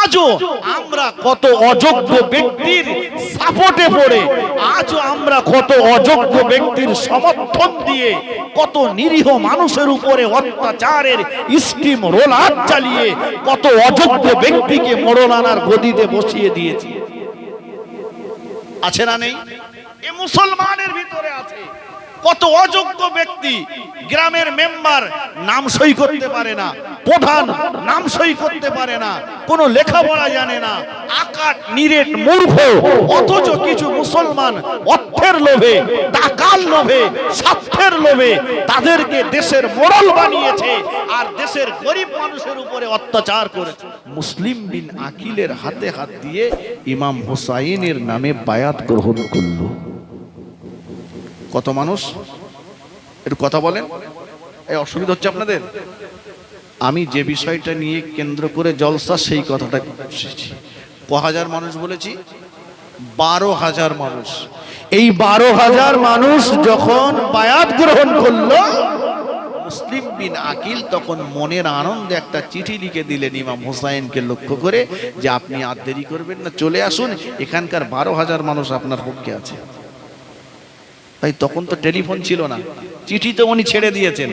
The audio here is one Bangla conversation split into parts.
আজও আমরা কত অযোগ্য ব্যক্তির সাপোর্টে পড়ে, আজও আমরা কত অযোগ্য ব্যক্তির সমর্থন দিয়ে, কত নিরীহ মানুষের উপরে অত্যাচারের স্টিম রোলার চালিয়ে, কত অযোগ্য ব্যক্তিকে মরণানার গদিতে বসিয়ে দিয়েছি। আছে না নেই? এ মুসলমানের ভিতরে আছে। কত অযোগ্য ব্যক্তি গ্রামের মেম্বার নাম সই করতে পারে না, প্রধান নাম সই করতে পারে না, কোনো লেখাপড়া জানে না, আকাট, নিরেট, মূর্খ, অথচ কিছু মুসলমান অর্থের লোভে টাকার লোভে, স্বার্থের লোভে তাদেরকে দেশের মোড়ল বানিয়েছে আর দেশের গরিব মানুষের উপরে অত্যাচার করেছে। মুসলিম বিন আকিলের হাতে হাত দিয়ে ইমাম হোসাইনের নামে বায়াত গ্রহণ করল। কত মানুষ? একটু কথা বলেন। এই অসুবিধা হচ্ছে আপনাদের? আমি যে বিষয়টা নিয়ে কেন্দ্র করে জলসা, সেই কথাটা। ক হাজার মানুষ বলেছি, বারো হাজার মানুষ। এই বারো হাজার মানুষ যখন বায়াত গ্রহণ করল, মুসলিম বিন আকিল তখন মনের আনন্দে একটা চিঠি লিখে দিলেন ইমাম হুসাইনকে লক্ষ্য করে যে, আপনি আর দেরি করবেন না, চলে আসুন। এখানকার বারো হাজার মানুষ আপনার পক্ষে আছে। তাই তখন তো টেলিফোন ছিল না। চিঠি তো উনি ছেড়ে দিয়েছেন।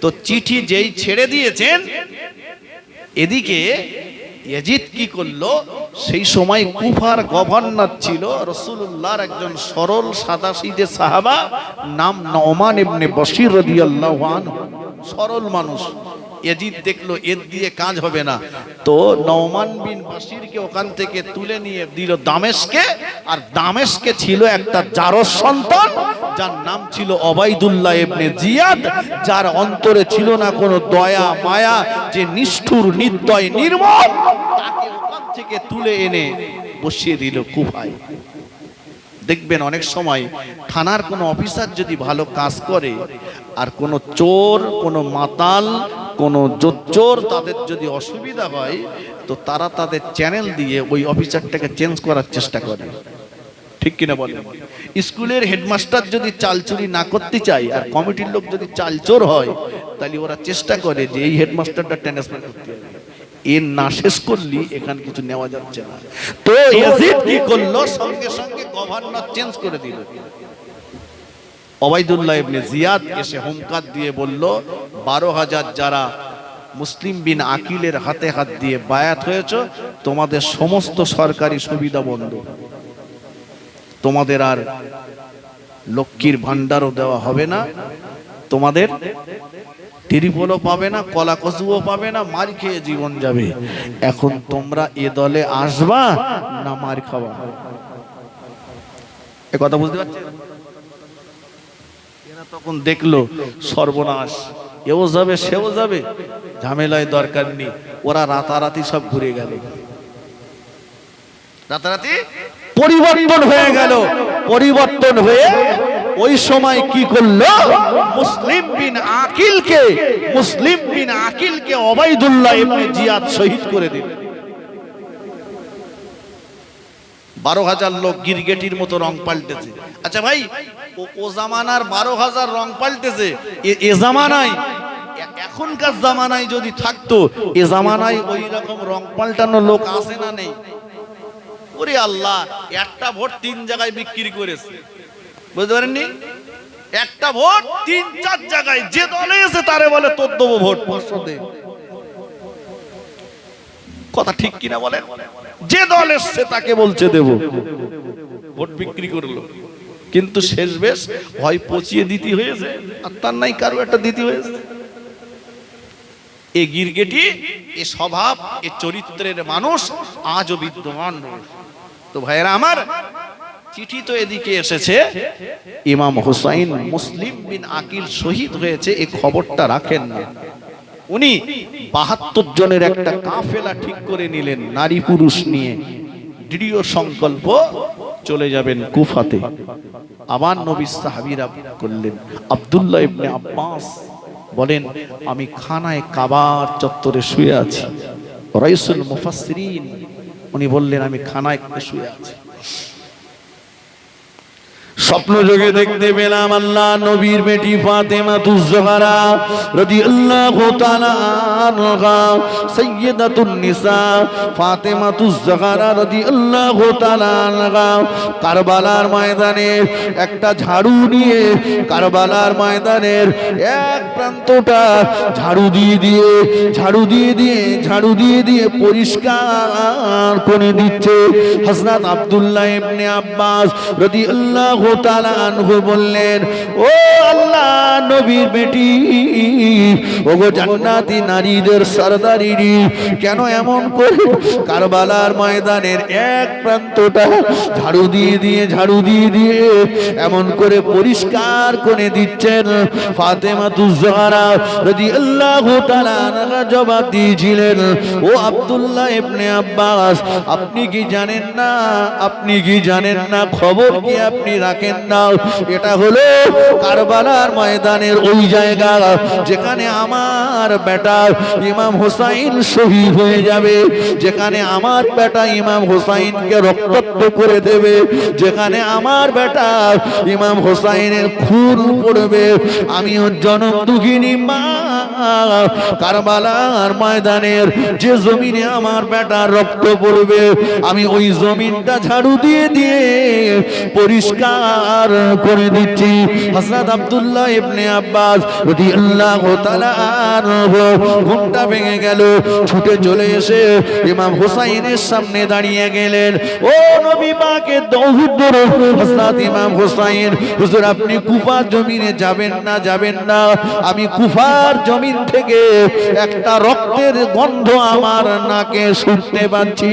তো চিঠি যেই ছেড়ে দিয়েছেন, এদিকে ইয়াজিদ কি করল? সেই সময় কুফার গভর্নর ছিল রসুল্লাহর একজন সরল সাদাসিদে সাহাবা, নাম নওমান ইবনে বশির রাদিয়াল্লাহু আনহু। সরল মানুষ। এজিদ দেখল, এর দিয়ে কাজ হবে না। তো নওমান বিন বাসিরকে ওখান থেকে তুলে নিয়ে দিল দামেশকে, আর দামেশকে ছিল একটা জারস সন্তান, যার নাম ছিল অবাইদুল্লাহ ইবনে জিয়াদ, যার অন্তরে ছিল না কোনো দয়া, মায়া, যে নিষ্ঠুর, নির্দয়, নির্মম, তাকে ওখান থেকে তুলে এনে বসিয়ে দিল কুফায়। দেখবেন অনেক সময় থানার কোনো অফিসার যদি ভালো কাজ করে, আর কোনো চোর, কোনো মাতাল কোনো জোচ্চোর তাদের যদি অসুবিধা হয় তো তারা তাদের চ্যানেল দিয়ে ওই অফিসারটাকে চেঞ্জ করার চেষ্টা করে। ঠিক কিনা বলেন? স্কুলের হেডমাস্টার যদি চাল চালচুরি না করতে চায় আর কমিটির লোক যদি চালচোর হয় তাহলে ওরা চেষ্টা করে যে এই হেডমাস্টারটা ট্রান্সফার করতে। হবে এর না শেষ করলি এখানে কিছু নেওয়া যাচ্ছে না। তো কি করল? সঙ্গে সঙ্গে গভর্নর চেঞ্জ করে দিল। ওবাইদুল্লাহ ইবনে জিয়াদ এসে হুমকার দিয়ে বলল, বারো হাজার যারা মুসলিম বিন আকিলের হাতে হাত দিয়ে বায়াত হয়েছ, তোমাদের সমস্ত সরকারি সুবিধা বন্ধ। তোমাদের আর লক্ষ্মীর ভান্ডারও দেওয়া হবে না, তোমাদের ত্রিপলও পাবে না কলা কচুও পাবে না, মার খেয়ে জীবন যাবে। এখন তোমরা এ দলে আসবা না মার খাওয়া এ কথা বুঝতে পারছেন? এরা তখন দেখল সর্বনাশ। এও যাবে সেও যাবে। ঝামেলায় দরকার নেই। ওরা রাতারাতি সব ঘুরে গেল। রাতারাতি? পরিবর্তন হয়ে গেল। পরিবর্তন হয়ে ওই সময় কি করল? মুসলিম বিন আকিলকে মুসলিম বিন আকিলকে অবাইদুল্লাহ ইবনে জিয়াদ শহীদ করে দিল। বারো হাজার লোক গিরগেটির মতো রং পাল্টেছে। আচ্ছা ভাই, ও- জামানার বারো হাজার রং পাল্টেছে, এ- জামানায় এখনকার জামানায় যদি থাকতো, এ জামানায় ওই রকম রং পাল্টানো লোক আছে না নেই? ওরে আল্লাহ, একটা ভোট তিন জায়গায় বিক্রি করেছে। বুঝতে পারেননি? একটা ভোট তিন, চার জায়গায়, যে দলে এসে তারে বলে, তোর দেবো ভোট পাঁচশো কথা ঠিক কিনা বলেন? যে দল এসছে তাকে বলছে দেব। ভোট বিক্রি করল। কিন্তু শেষ বেশ হয় পচিয়ে দিতে হয়েছে আর তার নাই কারও একটা দিতে হয়েছে। এ গিরগেটি এ স্বভাব এ চরিত্রের মানুষ আজও বিদ্যমান। তো ভাইয়েরা আমার চিঠি তো এদিকে এসেছে ইমাম হুসাইন মুসলিম বিন আকিল শহীদ হয়েছে এই খবরটা রাখেন না। উনি বাহাত্তর জনের একটা কাফেলা ঠিক করে নিলেন নারী পুরুষ নিয়ে। দৃঢ় সংকল্প, চলে যাবেন কুফাতে। আবার নবী সাহাবীরা করলেন। আব্দুল্লাহ ইবনে আব্বাস বলেন, আমি খানায় কাবার চত্বরে শুয়ে আছি। রাইসুল মুফাসসিরিন, উনি বললেন, আমি খানায় শুয়ে আছি। স্বপ্ন যোগে দেখতে পেলাম আল্লাহ, নবীর বেটি ফাতেমা তুজহারা রাদিয়াল্লাহু তাআলা আনহা, সাইয়্যিদাতুন নিসা, ফাতেমা তুজহারা তাআলা আনহা। কারবালার ময়দানে একটা ঝাড়ু নিয়ে, কারবালার ময়দানের এক প্রান্তটা ঝাড়ু দিয়ে দিয়ে, ঝাড়ু দিয়ে দিয়ে, ঝাড়ু দিয়ে দিয়ে পরিষ্কার করে দিচ্ছে হযরত আব্দুল্লাহ ইবনে আব্বাস রাদিয়াল্লাহু তাআলা বললেন, ও আল্লাহ নবীর বেটি, ওগো জান্নাতি নারীদের সরদারিনী, কেন এমন করে কারবালার ময়দানের এক প্রান্তটা ঝাড়ু দিয়ে দিয়ে, ঝাড়ু দিয়ে দিয়ে এমন করে পরিষ্কার করে দিচ্ছেন? ফাতেমা রাদিয়াল্লাহু তাআলা আনহা জবাব দিয়েছিলেন, ও আব্দুল্লাহ ইবনে আব্বাস, আপনি কি জানেন না? আপনি কি জানেন না? খবর কি আপনি রাখেন? না এটা হলো কারবালার ময়দানের ওই জায়গা যেখানে আমার বেটা ইমাম হোসাইন শহীদ হয়ে যাবে, যেখানে আমার বেটা ইমাম হোসাইনকে রক্তাক্ত করে দেবে, যেখানে আমার বেটা ইমাম হোসাইনের খুন পড়বে আমি ওর জনম দুঃখিনী মা। কারবালার ময়দানের যে জমিনে আমার বেটার রক্ত পড়বে, আমি ওই জমিনটা ঝাড়ু দিয়ে দিয়ে পরিষ্কার করে দিচ্ছি। হযরত আব্দুল্লাহ ইবনে আব্বাস রাদিয়াল্লাহু তাআলা আনহু ঘুমটা ভেঙে গেল, ছুটে চলে এসে ইমাম হুসাইনের সামনে দাঁড়িয়ে গেলেন। ও নবী পাকে পাকের দৌহিদুর হযরত ইমাম হুসাইন, হুজুর আপনি কুফার জমিনে যাবেন না যাবেন না। আমি কুফার জমিন থেকে একটা রক্তের গন্ধ আমার নাকে শুনতে পাচ্ছি।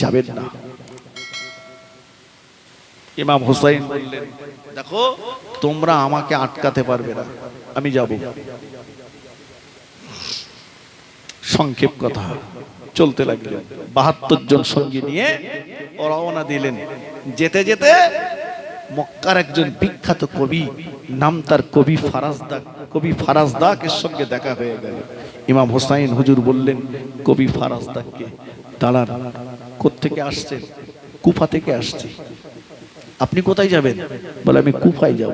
যাবেন না। ইমাম হুসাইন বললেন, দেখো, তোমরা আমাকে আটকাতে পারবে না, আমি যাব। সংক্ষেপ কথা। চলতে লাগলেন বাহাত্তর জন সঙ্গী নিয়ে রওনা দিলেন। যেতে যেতে মক্কার একজন বিখ্যাত কবি, নাম তার কবি ফারাজদা, কবি ফারাজদাকের সঙ্গে দেখা হয়ে গেল। ইমাম হোসাইন হুজুর বললেন, কবি ফারাজদাকে, দাঁড়ান, কোত্থেকে আসছেন? কুফা থেকে আসছে। আপনি কোথায় যাবেন? বলে আমি কুফায় যাব।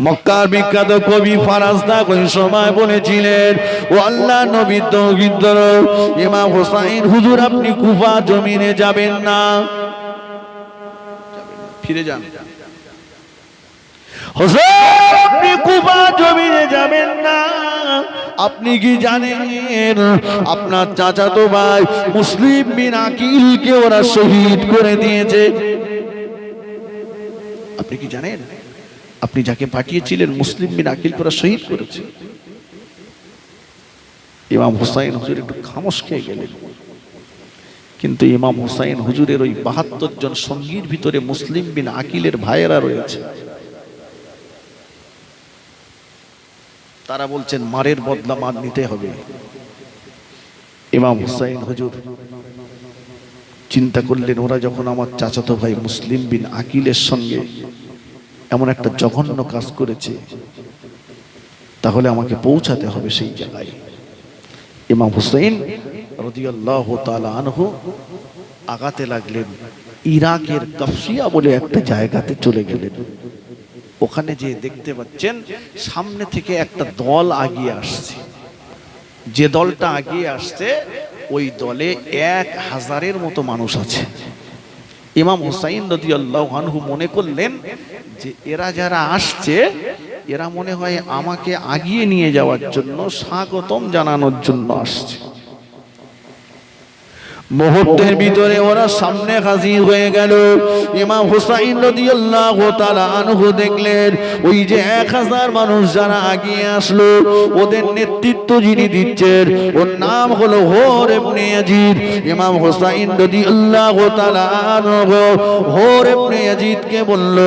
মক্কার বিখ্যাত কবি ফারাজদা ওই সময় বলেছিলেন ও আল্লাহ নবী তৌহিদর ইমাম হোসাইন হুজুর আপনি কুফা জমিনে যাবেন না। ফিরে যান। হোসেন আপনি কি জানেন? আপনার চাচাতো ভাই মুসলিম বিন আকিলকে ওরা শহীদ করে দিয়েছে। আপনি কি জানেন? আপনি যাকে পাঠিয়েছিলেন মুসলিম বিন আকিল করা শহীদ করেছে। ইমাম হুসাইন হুজুর একটু খামোশ খেয়ে গেলেন। কিন্তু ইমাম হুসাইন হুজুরের ওই বাহাত্তর জন সঙ্গীর ভিতরে মুসলিম বিন আকিলের ভাইয়েরা রয়েছে। তারা বলছেন, মারের বদলা মার নিতে হবে। ইমাম হুসাইন হজুর চিন্তা করলেন, ওরা যখন আমার চাচাতো ভাই মুসলিম বিন আকিলের সঙ্গে এমন একটা জঘন্য কাজ করেছে, তাহলে আমাকে পৌঁছাতে হবে সেই জায়গায়। ইমাম হুসাইন রাদিয়াল্লাহু আনহু আগাতে লাগলেন, ইরাকের কাফসিয়া বলে একটা জায়গাতে চলে গেলেন। ওখানে যে দেখতে পাচ্ছেন, সামনে থেকে একটা দল আগিয়ে আসছে। যে দলটা আগিয়ে আসছে, ওই দলে এক হাজারের মতো মানুষ আছে। ইমাম হুসাইন আনহু মনে করলেন যে, এরা যারা আসছে, এরা মনে হয় আমাকে আগিয়ে নিয়ে যাওয়ার জন্য, স্বাগতম জানানোর জন্য আসছে। মুহূর্তের ভিতরে ওরা সামনে হাজির হয়ে গেল। ইমাম হুসাইন রাদিয়াল্লাহু তাআলা আনহু দেখলেন, ওই যে এক হাজার মানুষ যারা আগিয়ে আসলো, ওদের নেতৃত্ব যিনি দিচ্ছেন, ওর নাম হলো হোর ইবনে ইয়াজিদ। ইমাম হুসাইন রাদিয়াল্লাহু তাআলা আনহু হোর ইবনে ইয়াজিদকে বলল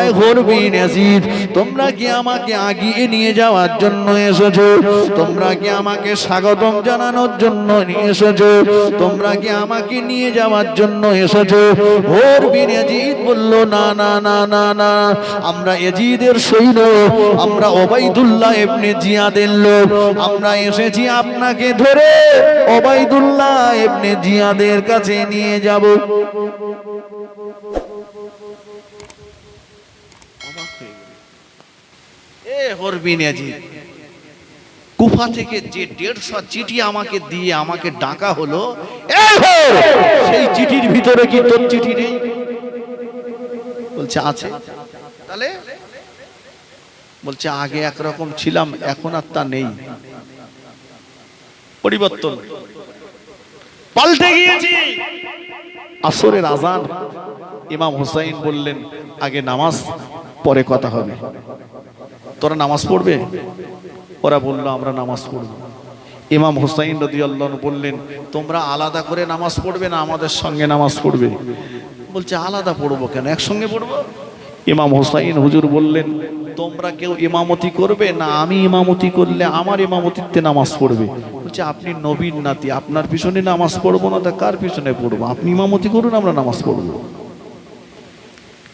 এই হোর বিন ইয়াজিদ, তোমরা কি আমাকে আগিয়ে নিয়ে যাওয়ার জন্য এসেছ? তোমরা কি আমাকে স্বাগতম জানানোর জন্য নিয়ে এসেছ? তোমরা নাকি আমাকে নিয়ে যাওয়ার জন্য এসেছ। ওর বিন ইয়াজিদ বলল, না না না না না, আমরা এজিদের সৈন্য, আমরা ওবাইদুল্লাহ ইবনে জিয়াদের লোক। আমরা এসেছি আপনাকে ধরে ওবাইদুল্লাহ ইবনে জিয়াদের কাছে নিয়ে যাব। এ হরবিন ইয়াজিদ। কুফা থেকে যে দেড়শো চিঠি আমাকে দিয়ে আমাকে ডাকা হলো সেই চিঠির ভিতরে কি তোর চিঠি নেই? বলছে, আছে। তাহলে? বলছে, আগে একরকম ছিলাম, এখন আর তা নেই। পরিবর্তন। পাল্টে গিয়েছি। আসরের আজান। ইমাম হুসাইন বললেন, আগে নামাজ, পরে কথা হবে। তোরা নামাজ পড়বে? ওরা বলল, আমরা নামাজ পড়ব। ইমাম হুসাইন রদি আল্লাহ বললেন, তোমরা আলাদা করে নামাজ পড়বে না আমাদের সঙ্গে নামাজ পড়বে? বলছে, আলাদা পড়ব কেন? একসঙ্গে পড়ব? ইমাম হুসাইন হুজুর বললেন, তোমরা কেউ ইমামতি করবে না আমি ইমামতি করলে আমার ইমামতিতে নামাজ পড়বে? বলছে, আপনি নবীন নাতি, আপনার পিছনে নামাজ পড়ব না তা কার পিছনে পড়ব? আপনি ইমামতি করুন, আমরা নামাজ পড়ব।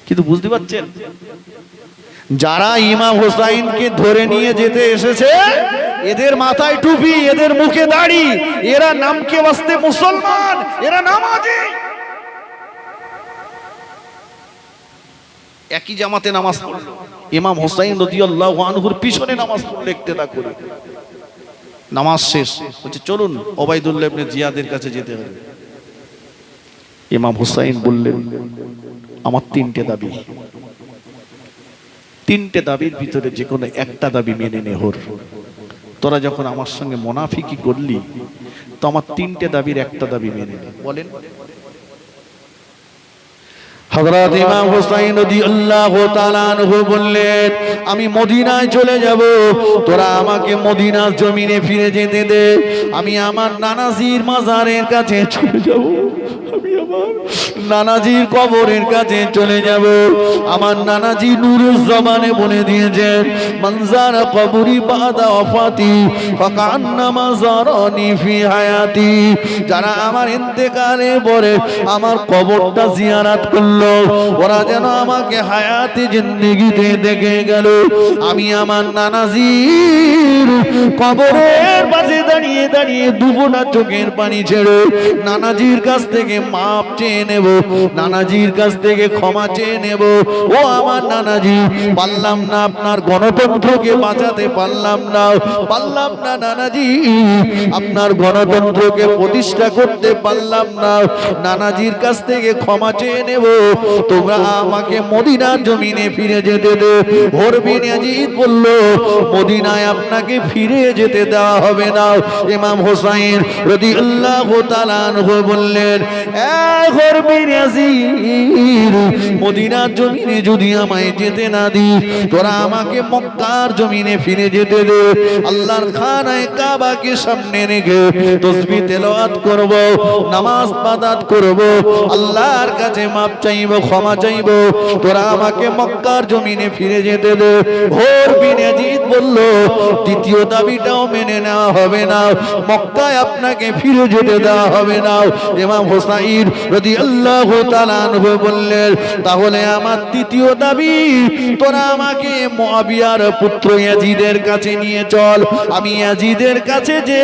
কিন্তু বুঝতে পারছেন যারা ইমাম হোসাইনকে ধরে নিয়ে যেতে এসেছে, এদের মাথায় টুপি, এদের মুখে দাড়ি, এরা নামকে বাস্তে মুসলমান, এরা নামাজি। একই জামাতে নামাজ পড়ল। ইমাম হোসাইন রাদিয়াল্লাহু আনহুর পিছনে নামাজ পড়ল ইক্তেদা করে। নামাজ শেষ। বলছে, চলুন ওবাইদুল্লাহ ইবনে জিয়াদের কাছে যেতে হবে। ইমাম হোসাইন বললেন, আমার তিনটে দাবি। তিনটে দাবির ভিতরে যে কোনো একটা দাবি মেনে নে হোর। তোরা যখন আমার সঙ্গে মোনাফিকি করলি, তো আমার তিনটে দাবির একটা দাবি মেনে নে। বলেন। হযরত ইমাম হুসাইন বললেন, আমি মদিনায় চলে যাব, তোরা আমাকে মদিনার জমিনে ফিরে যেতে দে। আমি আমার নানাজির মাজারের কাছে চলে যাব। আমি আমার নানাজির কবরের কাছে চলে যাব। আমার নানাজি নূরের জবানে বলে দিয়েছেন মনজার কবরি বাদা ওয়াফাতি ফাকান্নামা জারানি ফি হায়াতি। যারা আমার ইন্তেকালে পরে আমার কবরটা জিয়ারাত করল ওরা যেন আমাকে হায়াতি জিন্দেগিতে দেখে গেল। আমি আমার নানাজির কবরের পাশে দাঁড়িয়ে দাঁড়িয়ে দুবোনা চোখের পানি ছেড়ে নানাজির কাছ থেকে মাপ চেয়ে নেব, নানাজির কাছ থেকে ক্ষমা চেয়ে নেব। ও আমার নানাজি, পারলাম না আপনার গণতন্ত্রকে বাঁচাতে, পারলাম না পারলাম না নানাজি, আপনার গণতন্ত্রকে প্রতিষ্ঠা করতে পারলাম না। নানাজির কাছ থেকে ক্ষমা চেয়ে নেব। তোমরা আমাকে মদিনার জমিনে ফিরে যেতে দে। হরবিন আজিদ বলল, মদিনায় আপনাকে ফিরে যেতে দেওয়া হবে না। ইমাম হোসাইন তাআলা আনহু বললেন মদিনার জমিনে যদি আমায় যেতে না দি, তোরা আমাকে মক্কার জমিনে ফিরে যেতে দে। আল্লাহর খানায় কাবাকে সামনে রেখে তসবি তেলাওয়াত করব, নামাজ বাদাত করব। আল্লাহর কাছে মাপ চাইব, ক্ষমা চাইব। তোরা আমাকে মক্কার জমিনে ফিরে যেতে দে। ভোর বিনাজিদ বলল, দ্বিতীয় দাবিটাও মেনে নেওয়া হবে না। মক্কায় আপনাকে ফিরে যেতে দেওয়া হবে না। ইমাম হোসাইন যদি আল্লাহ বললেন, তাহলে আমার তৃতীয় দাবি, তোরা আমাকে মুআবিয়ার পুত্র ইয়াজিদের কাছে নিয়ে চল। আমি ইয়াজিদের কাছে যে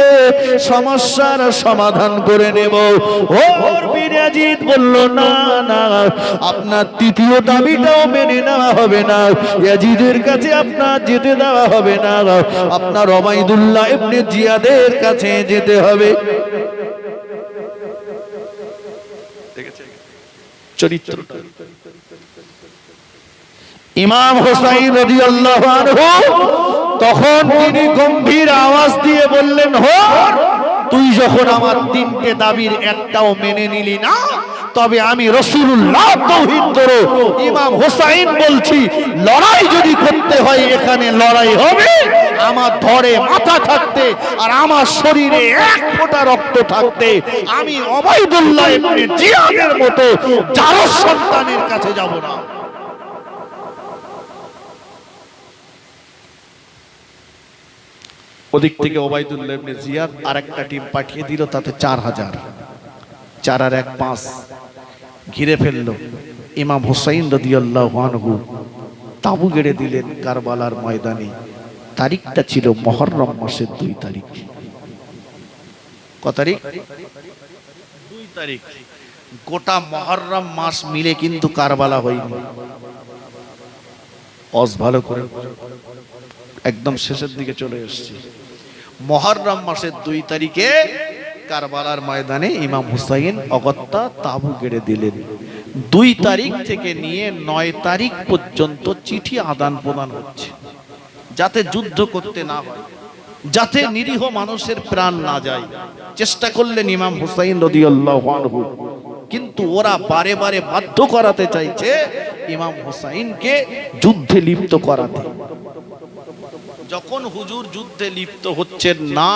সমস্যার সমাধান করে নেব। ওর বিরাজিদ বলল, না না আপনার তৃতীয় দাবিটাও মেনে নেওয়া হবে না। ইয়াজিদের কাছে আপনার যেতে দেওয়া হবে না। আপনার ওবাইদুল্লাহ ইবনে জিয়াদের কাছে যেতে হবে। ইমাম হোসাইন রাদিয়াল্লাহু তখন তিনি গম্ভীর আওয়াজ দিয়ে বললেন হো তুই যখন আমার তিনটে দাবির একটাও মেনে নিলি না, তবে আমি রসুল্লাহ করো। ইমাম হোসাইন বলছি, লড়াই যদি করতে হয়, এখানে লড়াই হবে। আমার ধরে মাথা থাকতে আর আমার শরীরে এক ফোঁটা রক্ত থাকতে আমি অবাইদুল্লাহ জিয়াদের মতো যারো সন্তানের কাছে যাব না। ওদিক থেকে ওবাইদুল্লাহ ইবনে জিয়াদ আরেকটা টিম পাঠিয়ে দিল তাতে চার হাজার। চারার এক পাঁচ। ঘিরে ফেলল। ইমাম হুসাইন রদিয়াল্লাহ আনহু তাবু গেড়ে দিলেন কারবালার ময়দানে। তারিখটা ছিল মহররম মাসের দুই তারিখ। ক তারিখ? দুই তারিখ। গোটা মহররম মাস মিলে কিন্তু কারবালা হয়নি। অস ভালো করে। একদম শেষের দিকে চলে এসেছি। মহররম মাসের দুই তারিখে কারবালার ময়দানে ইমাম হুসাইন অগত্যা তাবু গেড়ে দিলেন। দুই তারিখ থেকে নিয়ে নয় তারিখ পর্যন্ত চিঠি আদান প্রদান হচ্ছে। যাতে যুদ্ধ করতে না হয়, যাতে নিরীহ মানুষের প্রাণ না যায়। চেষ্টা করলেন ইমাম হুসাইন রদিয়াল্লাহু আনহু। কিন্তু ওরা বারে বারে বাধ্য করাতে চাইছে ইমাম হুসাইনকে যুদ্ধে লিপ্ত করাতে। যখন হুজুর যুদ্ধে লিপ্ত হচ্ছেন না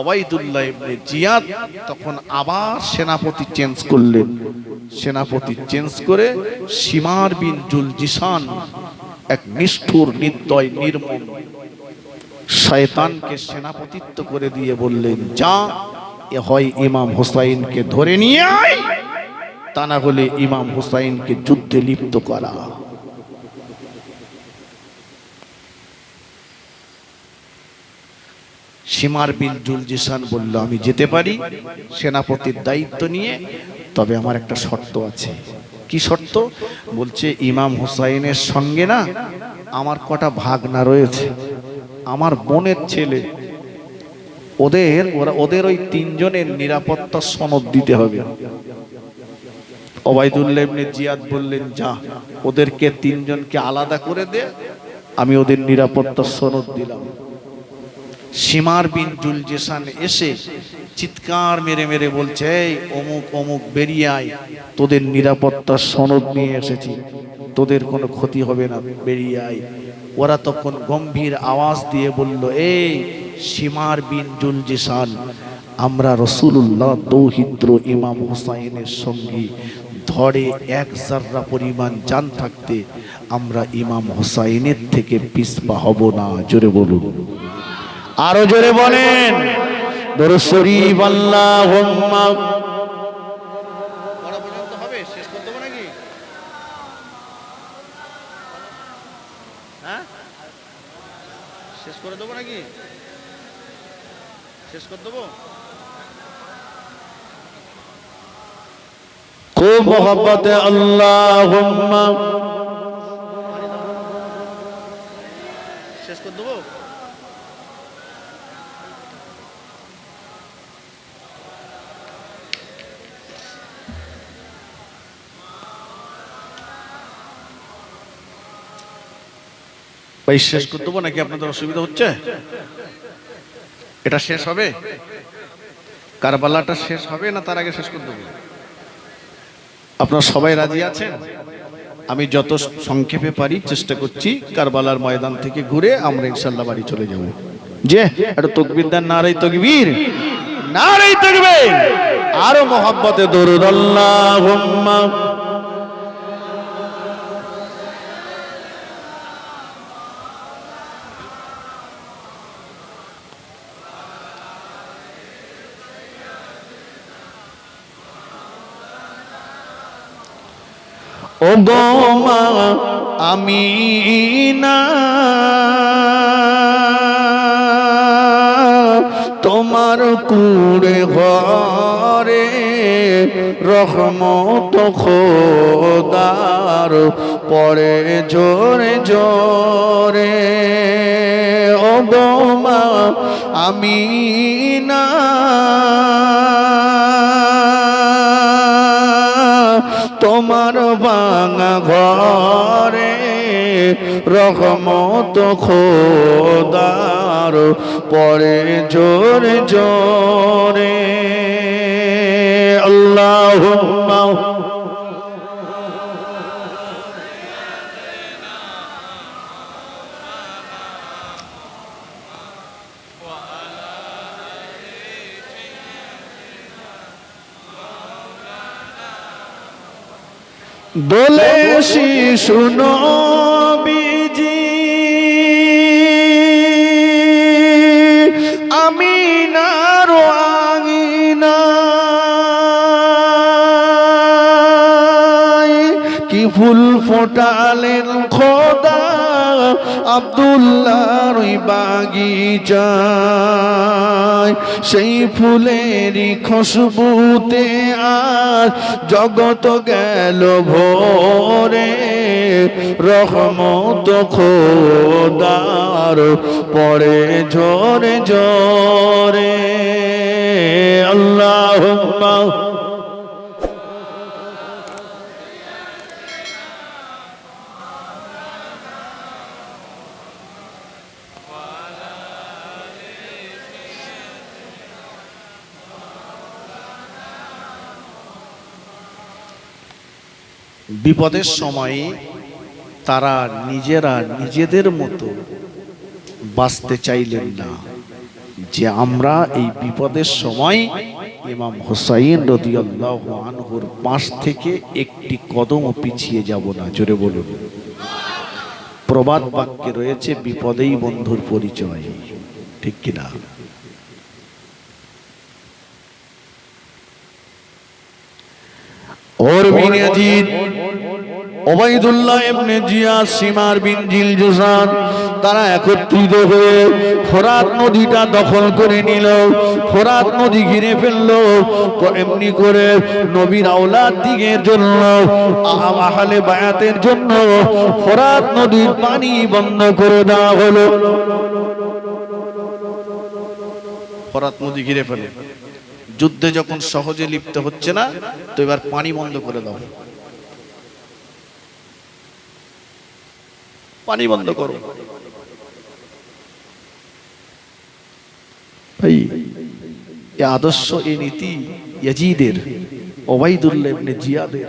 অবাইদুল্লাহ ইবনে জিয়াদ তখন আবার সেনাপতি চেঞ্জ করলেন। সেনাপতি চেঞ্জ করে সীমার বিন জুলজিসান এক নিষ্ঠুর, নির্দয়, নির্মম শয়তানকে সেনাপতিত্ব করে দিয়ে বললেন, যা, এ হয় ইমাম হুসাইনকে ধরে নিয়ে তা না হলে ইমাম হুসাইনকে যুদ্ধে লিপ্ত করা। সীমার বিন জুলজিসান বলল, আমি যেতে পারি সেনাপতির দায়িত্ব নিয়ে, তবে আমার একটা শর্ত আছে। কি শর্ত? বলছে, ইমাম হুসাইনের সঙ্গে না আমার কটা ভাগনা রয়েছে। আমার বোনের ছেলে, ওদের, ওরা, ওদের ওই তিনজনের নিরাপত্তা সনদ দিতে হবে। ওবায়দুল্লাহ ইবনে জিয়াদ বললেন, যা, ওদেরকে তিনজনকে আলাদা করে দে, আমি ওদের নিরাপত্তা সনদ দিলাম। সীমার বিন জুলজেসান এসে চিৎকার মেরে মেরে বলছে অমুক অমুক বেরিয়ে আয়, তোদের নিরাপত্তার সনদ নিয়ে এসেছি, তোদের কোনো ক্ষতি হবে না, বেরিয়ে আয়। ওরা তখন গম্ভীর আওয়াজ দিয়ে বলল, এই সীমার বিন জুলজেসান, আমরা রসুল্লাহ দৌহিত্র ইমাম হুসাইনের সঙ্গী ধরে এক জাররা পরিমাণ জান থাকতে আমরা ইমাম হুসাইনের থেকে পিসপা হব না। জোরে বলুন। আরও জোরে বলেন। দরুদ শরীফ আল্লাহুম্মা। পড়া পর্যন্ত হবে শেষ করে দেবো নাকি হ্যাঁ? শেষ করে দেবো নাকি? শেষ করে দেবো? খুব মোহব্বত আল্লাহুম্মা। ভাই, শেষ করে দেবো নাকি আপনাদের অসুবিধা হচ্ছে? এটা শেষ হবে? কারবালাটা শেষ হবে না তার আগে শেষ করে দেবো? আপনারা সবাই রাজি আছেন? আমি যত সংক্ষেপে পারি চেষ্টা করছি কারবালার ময়দান থেকে ঘুরে আমরা ইনশাল্লাহ বাড়ি চলে যাব। যে এটা তকবির দেন নারাই তকবীর। নারাই তকবীর। আরও মোহাব্বতে দরুদ আল্লাহুম্মা। ও গো মা, আমি না। তোমার কুড়ে ঘরে রহমত খোদার পরে জোরে জোরে। ও গো মা, আমি তোমার বাঙা ঘরে রহমত খোদার পরে জোরে জোরে। আল্লাহ বলে শিশু বিজি। আমি নার আঙিনা। কি ফুল ফোটালেন আব্দুল্লাহর ওই বাগিচায়, সেই ফুলেরই খুশবুতে আর জগত গেল ভোরে। রহমত খোদার পড়ে ঝরে ঝরে। আল্লাহ বিপদের সময়ে তারা নিজেরা নিজেদের মতো বাঁচতে চাইলেন না। যে আমরা এই বিপদের সময় ইমাম হোসাইন রদিয়াল্লাহ পাশ থেকে একটি কদমও পিছিয়ে যাব না, জোরে বলুন। প্রবাদ বাক্যে রয়েছে, বিপদেই বন্ধুর পরিচয়, ঠিক কিনা? ওর বিন জিয়াদ সিমার তারা একত্রিত হয়ে ফোরাত নদীটা দখল করে নিল। ফোরাত নদী ঘিরে ফেলল। এমনি করে নবীর আওলাদ দিকের জন্য আহলে বায়াতের জন্য ফোরাত নদীর পানি বন্ধ করে দেওয়া হলো। ফরাত নদী ঘিরে ফেলে। যুদ্ধে যখন সহজে লিপ্ত হচ্ছে না, তো এবার পানি বন্ধ করে দাও। পানি বন্ধ করো। ভাই, এ আদর্শ এই নীতি ইয়াজিদের, ওবাইদুল্লাহ জিয়াদের।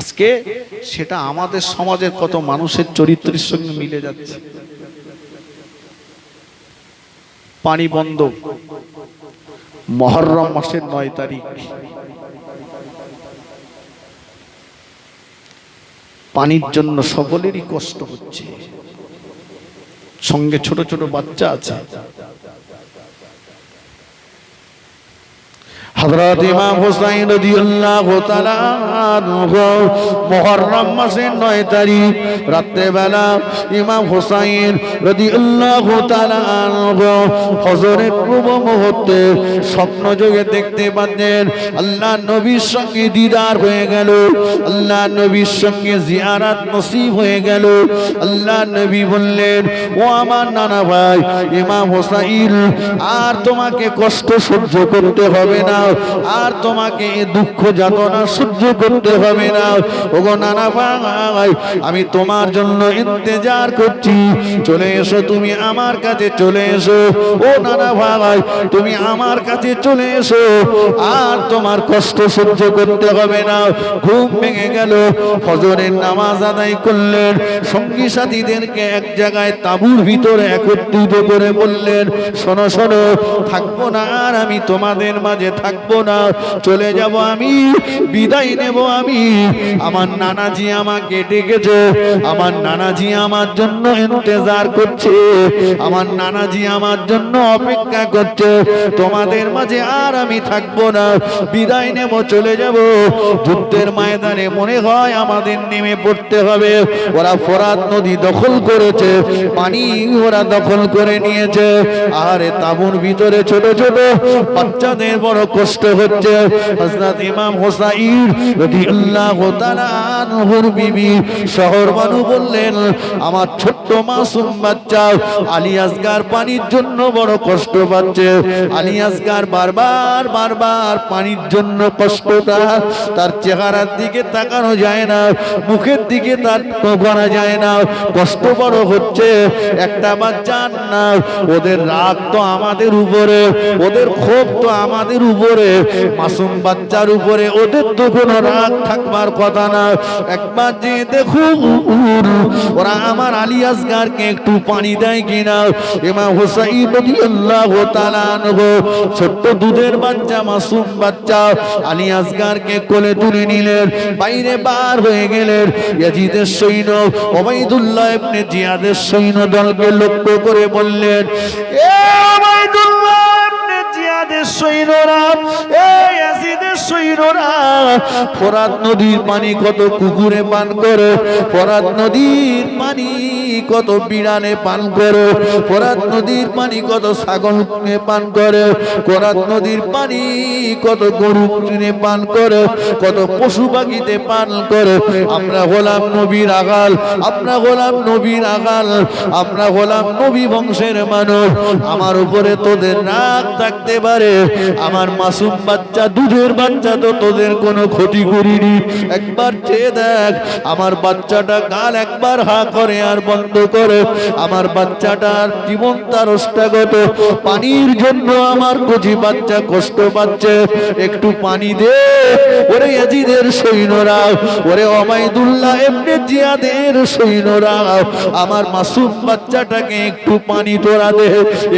আজকে সেটা আমাদের সমাজের কত মানুষের চরিত্রের সঙ্গে মিলে যাচ্ছে। পানি বন্ধ। মহরম মাসের নয় তারিখ। পানির জন্য সকলেরই কষ্ট হচ্ছে। সঙ্গে ছোট ছোট বাচ্চা আছে। হযরত ইমাম হুসাইন রাদিয়াল্লাহু তাআলা মুহররম মাসের 9 তারিখ রাতে বেলা ইমাম হুসাইন রাদিয়াল্লাহু তাআলা ফজরের পূর্ব মুহূর্তে স্বপ্ন যোগে দেখতে পাচ্ছেন আল্লাহ নবীর সঙ্গে দিদার হয়ে গেল, আল্লাহ নবীর সঙ্গে জিয়ারাত নসিব হয়ে গেল। আল্লাহ নবী বললেন, ও আমার নানা ভাই, ইমাম হোসাইন, আর তোমাকে কষ্ট সহ্য করতে হবে না। আর তোমাকে দুঃখ যাতনা সহ্য করতে হবে না। ওগো নানা ভাই, আমি তোমার জন্য ইন্তজার করছি। চলে এসো, তুমি আমার কাছে চলে এসো। ও নানা ভাই, তুমি আমার কাছে চলে এসো। আর তোমার কষ্ট সহ্য করতে হবে না। ঘুম ভেঙে গেল, ফজরের নামাজ আদায় করলেন। সঙ্গী সাথীদেরকে এক জায়গায় তাঁবুর ভিতরে একত্রিত করে বললেন, শোনো শোনো, থাকব না আর আমি তোমাদের মাঝে থাকব না, চলে যাব আমি, বিদায় নেব আমি। আমার নানাজি আমাকে ডেকেছে, আমার নানাজি আমার জন্য ইন্তজার করছে, আমার নানাজি আমার জন্য অপেক্ষা করছে, তোমাদের মাঝে আর আমি থাকব না, বিদায় নেব, চলে যাব। যুদ্ধের ময়দানে মনে হয় আমাদের নেমে পড়তে হবে। ওরা ফরাত নদী দখল করেছে, পানি ওরা দখল করে নিয়েছে। আর তাবুর ভিতরে ছোট ছোট বাচ্চাদের বড় কষ্ট হচ্ছে। হযরত ইমাম হোসাইন রাদিয়াল্লাহু তাআলা আনহুর বিবি, শহর মানু বললেন, আমার ছোট্ট মাসুম বাচ্চা আলী আসগার পানির জন্য বড় কষ্ট পাচ্ছে। আলী আসগার বারবার বারবার পানির জন্য কষ্টটা তার চেহারার দিকে তাকানো যায় না, মুখের দিকে তার করা যায় না। কষ্ট বড় হচ্ছে। একটা বাচ্চার না, ওদের রাগ তো আমাদের উপরে, ওদের ক্ষোভ তো আমাদের উপরে। মাসুম বাচ্চার উপরে, ওদের তো কোনো রাগ থাকবার কথা না। একবার যে দেখুন ওরা আমার আলী আসগারকে একটু পানি দেয় কিনা? হুসাইন রাদিয়াল্লাহু তাআলা আনহু, ছোট্ট দুধের বাচ্চা, মাসুম বাচ্চা, আলী আসগারকে কোলে তুলে নিলেন, বাইরে বার হয়ে গেলেন। ইয়াজিদের সৈন্য ওবাইদুল্লাহ ইবনে জিয়াদের সৈন্য দলকে লক্ষ্য করে বললেন, এ ওবাইদুল্লাহ ইবনে জিয়াদের সৈন্যরা এ ইয়াজিদ জিয়াদের সৈন্যরা, ফোরাত নদীর পানি কত পান করে নদীর পানি কত বিড়ানে পান করে নদীর পানি কত ছাগলে পান করে নদীর পানি কত গরু পান করে, কত পশু পাখিতে পান করে। আমরা হলাম নবীর আগাল, আমরা হলাম নবীর আগাল, আমরা হলাম নবী বংশের মানুষ। আমার উপরে তোদের রাগ থাকতে পারে আমার মাসুম বাচ্চা, দুধের বাচ্চা তো তোদের কোনো ক্ষতি করিনি। একবার চেয়ে দেখ, আমার বাচ্চাটা গাল একবার হা করে আর বন্ধ করে। আমার বাচ্চাটার জীবন তার অষ্টাগত। পানির জন্য আমার কচি বাচ্চা কষ্ট পাচ্ছে। একটু পানি দে, ওরে ইয়াজিদের সৈন্যরা ওরে অমাইদুল্লাহ এমনি জিয়াদের সৈন্যরা আমার মাসুম বাচ্চাটাকে একটু পানি তোরা দে।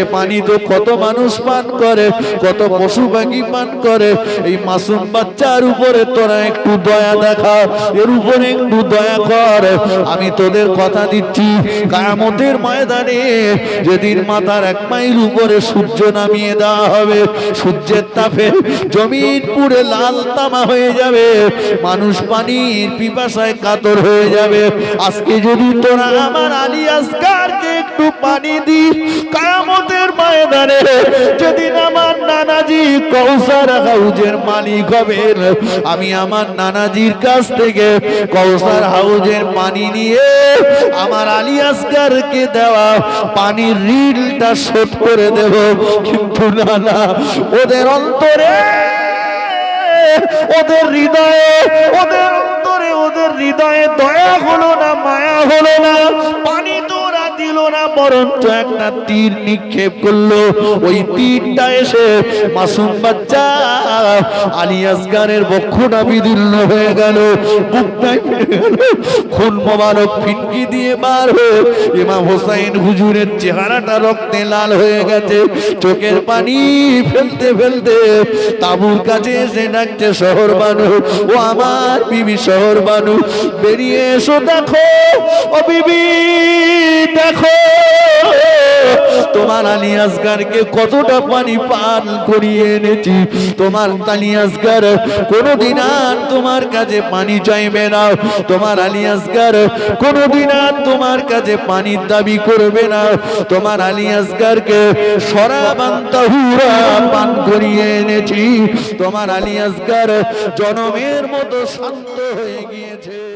এ পানি তো কত মানুষ পান করে। কত পশু পাখি পান করে, এই মাসুম বাচ্চার উপরে তোরা একটু দয়া দেখা, এর উপরে একটু দয়া কর। আমি তোদের কথা দিচ্ছি, কায়ামতের ময়দানে যেদিন মাথার এক মাইল উপরে সূর্য নামিয়ে দেওয়া হবে, সূর্যের তাপে জমিন পুরে লাল তামা হয়ে যাবে, মানুষ পানির পিপাসায় কাতর হয়ে যাবে। আজকে যদি তোরা আমার আলী আসকারকে একটু পানি দি কায়ামতের ময়দানে যেদিন আমার নানাজি কৌসার হাউজের মালিক হবেন। আমি আমার নানাজির কাছ থেকে কৌসার হাউজের পানি নিয়ে আমার আলী আসগারকে দেওয়া পানির শোধ করে দেব। কিন্তু ওদের অন্তরে, ওদের হৃদয়ে, ওদের অন্তরে, ওদের হৃদয়ে দয়া হলো না, মায়া হলো না। পানি দিল না, বরঞ্চ একটা তীর নিক্ষেপ করল। ওই তীরটা এসে মাসুম বাচ্চা আলী বক্ষটা বিদীর্ণ হয়ে গেল। খুন মোবারক ফিনকি দিয়ে বার হয়ে ইমাম হোসাইন হুজুরের চেহারাটা রক্তে লাল হয়ে গেছে। চোখের পানি ফেলতে ফেলতে তাবুর কাছে এসে ডাকছে, শহর বানু, ও আমার বিবি শহর বানু, বেরিয়ে এসো দেখো, ও বিবি দেখো, তোমার আলী আসগারকে কতটা পানি পান করিয়ে এনেছি। তোমার আলী আসগার কোনোদিন আর তোমার কাছে পানি চাইবে না। তোমার আলী আসগার কোনোদিন আর তোমার কাছে পানির দাবি করবে না। তোমার আলী আসগারকে সরাবান্তাহুরা পান করিয়ে এনেছি। তোমার আলী আসগার জনমের মতো শান্ত হয়ে গিয়েছে।